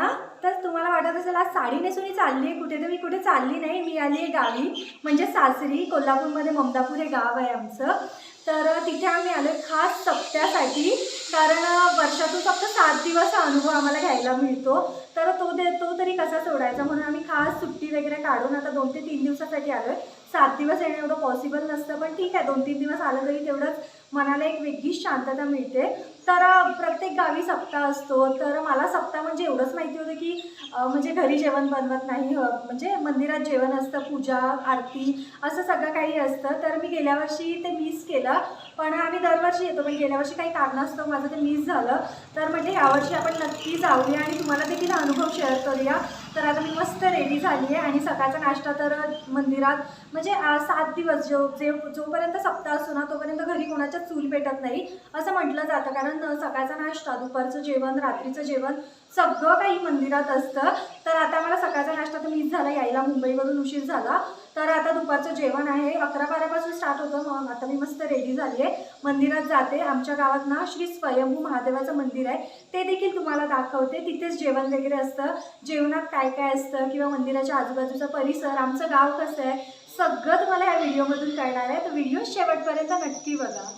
ना तर तुम्हाला वाटत असेल आज साडी नेसून चालली आहे कुठे तर मी कुठे चालली नाही. मी आली आहे गावी म्हणजे सासरी कोल्हापूरमध्ये ममदापूर हे गाव आहे आमचं. तर तिथे आम्ही आलो खास सप्त्यासाठी कारण वर्षातून फक्त सात दिवस हा अनुभव आम्हाला घ्यायला मिळतो. तर तो दे तो तरी कसा सोडायचा म्हणून आम्ही खास सुट्टी वगैरे काढून आता दोन ते तीन दिवसासाठी आलो आहे सात दिवस येणं एवढं पॉसिबल नसतं पण ठीक आहे दोन तीन दिवस आलं तरी तेवढंच मनाला एक वेगळीच शांतता मिळते. तर प्रत्येक गावी सप्ताह असतो. तर मला सप्ताह म्हणजे एवढंच माहिती होतं की म्हणजे घरी जेवण बनवत नाही म्हणजे मंदिरात जेवण असतं पूजा आरती असं सगळं काही असतं. तर मी गेल्या वर्षी ते मिस केलं. पण आम्ही दरवर्षी येतो. पण गेल्या वर्षी काही कारणास्तव माझं ते मिस झालं. तर म्हणजे यावर्षी आपण नक्की जाऊया आणि तुम्हाला देखील अनुभव शेअर करूया. तर आता मी मस्त रेडी झाली आहे आणि सकाळचा नाश्ता तर मंदिरात म्हणजे सात दिवस जो जे जोपर्यंत सप्ताह असतो ना तोपर्यंत घरी कोणाच्या चूल पेटत नाही. असं म्हटलं जातं. कारण सकाळचा नाश्ता दुपारचं जेवण रात्रीचं जेवण सगळं काही मंदिरात असतं. तर आता मला सकाळचा नाश्ता तर मीच झाला. यायला मुंबईवरून उशीर झाला. तर आता दुपारचं जेवण आहे. अकरा बारापासून स्टार्ट होतं. मग आता मी मस्त रेडी झाली आहे मंदिरात जाते. आमच्या गावात ना श्री स्वयंभू महादेवाचं मंदिर आहे. ते देखील तुम्हाला दाखवते. तिथेच जेवण वगैरे असतं. जेवणात काय काय असतं किंवा मंदिराच्या आजूबाजूचा परिसर आमचं गाव कसं आहे सगळं तुम्हाला या व्हिडिओमधून कळणार आहे. तर व्हिडिओ शेवटपर्यंत नक्की बघा.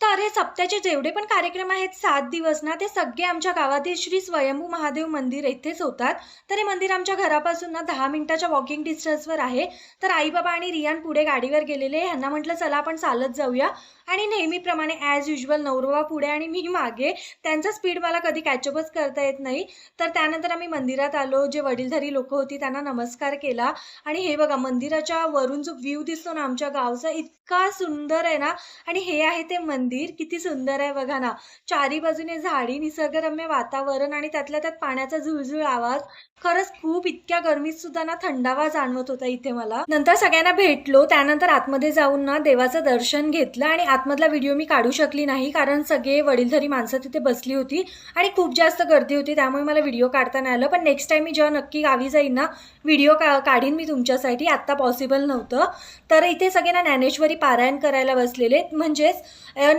तर हे सप्त्याचे जेवढे पण कार्यक्रम आहेत सात दिवस ना ते सगळे आमच्या गावातील श्री स्वयंभू महादेव मंदिर इथेच होतात. तर हे मंदिर आमच्या घरापासून ना दहा मिनिटाच्या वॉकिंग डिस्टन्सवर आहे. तर आई बाबा आणि रियान पुढे गाडीवर गेलेले ह्यांना म्हटलं चला आपण चालत जाऊया. आणि नेहमीप्रमाणे ॲज युजल नवरोबा पुढे आणि मी मागे. त्यांचा स्पीड मला कधी कॅचअपच करता येत नाही. तर त्यानंतर आम्ही मंदिरात आलो. जे वडीलधारी लोक होती त्यांना नमस्कार केला. आणि हे बघा मंदिराच्या वरून जो व्ह्यू दिसतो ना आमच्या गावचा इतका सुंदर आहे ना. आणि हे आहे ते मंदिर. मंदिर. किती सुंदर आहे बघा ना. चारी बाजूने झाडी निसर्गरम्य वातावरण आणि त्यातल्या त्यात पाण्याचा झुळझुळ आवाज. खरंच खूप इतक्या गरमीत सुद्धा ना थंडावा जाणवत होता इथे मला. नंतर सगळ्यांना भेटलो. त्यानंतर आतमध्ये जाऊन ना देवाचं दर्शन घेतलं आणि आतमधला व्हिडिओ मी काढू शकली नाही कारण सगळे वडीलधारी माणसं तिथे बसली होती आणि खूप जास्त गर्दी होती. त्यामुळे मला व्हिडिओ काढता नाही आलं. पण नेक्स्ट टाइम मी जेव्हा नक्की गावी जाईन ना व्हिडिओ का काढीन मी तुमच्यासाठी. आत्ता पॉसिबल नव्हतं. तर इथे सगळे ना ज्ञानेश्वरी पारायण करायला बसलेले म्हणजेच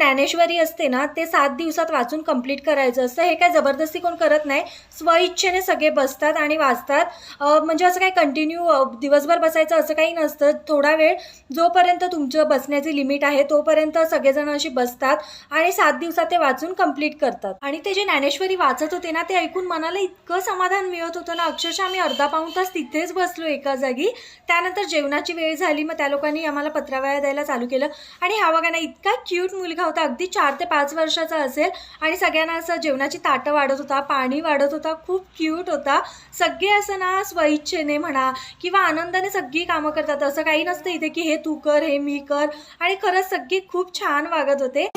ज्ञानेश्वरी असते ना ते सात दिवसात वाचून कंप्लीट करायचं असतं. हे काय जबरदस्ती कोण करत नाही. स्वइच्छेने सगळे बसतात आणि वाचतात. म्हणजे असं काही कंटिन्यू दिवसभर बसायचं असं काही नसतं. थोडा वेळ जोपर्यंत तुमचं बसण्याची लिमिट आहे तोपर्यंत सगळेजण अशी बसतात आणि सात दिवसात ते वाचून कंप्लीट करतात. आणि ते जे ज्ञानेश्वरी वाचत होते ना ते ऐकून मनाला इतकं समाधान मिळत होतं ना. अक्षरशः आम्ही अर्धा पाऊण तास तिथेच बसलो एका जागी. त्यानंतर जेवणाची वेळ झाली. मग त्या लोकांनी आम्हाला पत्रावळ्या द्यायला चालू केलं. आणि हा बघा ना इतका क्यूट मुलगा होता. अगदी चार ते पाच वर्षाचा असेल आणि सगळ्यांना असं जेवणाची ताटं वाढत होता पाणी वाढत होता खूप क्यूट होता. सगळे असं ना स्वइच्छेने म्हणा किंवा आनंदाने सगळी कामं करतात. असं काही नसतं इथे की हे तू कर हे मी कर आणि खरंच सगळी खूप छान वागत होते.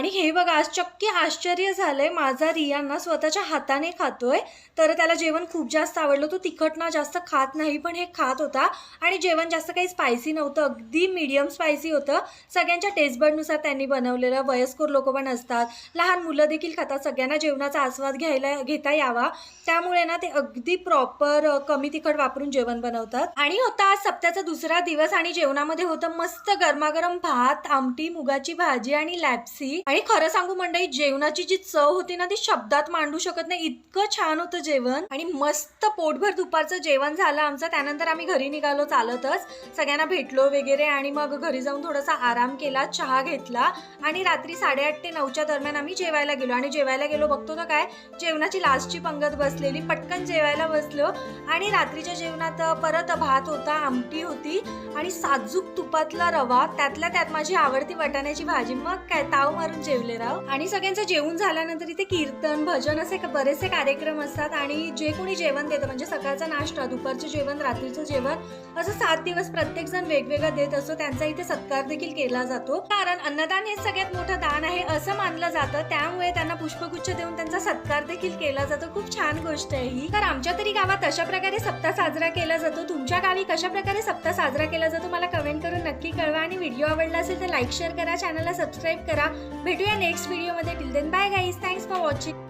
आणि हे बघा आज चक्की आश्चर्य झालंय. माझा रियांना स्वतःच्या हाताने खातोय. तर त्याला जेवण खूप जास्त आवडलं तो तिखट ना जास्त खात नाही पण हे खात होता. आणि जेवण जास्त काही स्पायसी नव्हतं. अगदी मीडियम स्पायसी होतं. सगळ्यांच्या टेस्टबडनुसार त्यांनी बनवलेलं. वयस्कर लोक पण असतात. लहान मुलं देखील खातात. सगळ्यांना जेवणाचा आस्वाद घ्यायला घेता यावा. त्यामुळे ना ते अगदी प्रॉपर कमी तिखट वापरून जेवण बनवतात. आणि होता आज सप्त्याचा दुसरा दिवस आणि जेवणामध्ये होतं मस्त गरमागरम भात आमटी मुगाची भाजी आणि लॅप्सी आणि खरं सांगू मंडळी जेवणाची जी चव होती ना ती शब्दात मांडू शकत नाही. इतकं छान होतं जेवण. आणि मस्त पोटभर दुपारचं जेवण झालं आमचं. त्यानंतर आम्ही घरी निघालो चालतच. सगळ्यांना भेटलो वगैरे आणि मग घरी जाऊन थोडासा आराम केला चहा घेतला. आणि रात्री साडेआठ ते नऊच्या दरम्यान आम्ही जेवायला गेलो. आणि जेवायला गेलो बघतो तर काय जेवणाची लास्टची पंगत बसलेली. पटकन जेवायला बसलो. आणि रात्रीच्या जेवणात परत भात होता आमटी होती. आणि साजूक तुपातला रवा त्यातल्या त्यात माझी आवडती वाटाण्याची भाजी. मग काय ताव मारून जेवले राव. आणि सगळ्यांचं जेवण झाल्यानंतर इथे कीर्तन भजन असे बरेचसे कार्यक्रम असतात आणि जे कोणी जेवण देतं म्हणजे सकाळचा नाश्ता दुपारचं जेवण रात्रीचं जेवण असं सात दिवस प्रत्येक जण वेगवेगळं देत असतो. त्यांचा इथे सत्कार देखील केला जातो. कारण अन्नदान हे सगळ्यात मोठं दान असं मानलं जातं त्यामुळे त्यांना पुष्पगुच्छ देऊन त्यांचा सत्कार देखील केला जातो. खूप छान गोष्ट आहे ही. तर आमच्या तरी गावात अशा प्रकारे सप्ताह साजरा केला जातो. तुमच्या गावी कशा प्रकारे सप्ताह साजरा केला जातो मला कमेंट करून नक्की कळवा. आणि व्हिडिओ आवडला असेल तर लाईक शेअर करा. चॅनलला सबस्क्राईब करा. भेटूया नेक्स्ट व्हिडिओमध्ये till then bye guys thanks for watching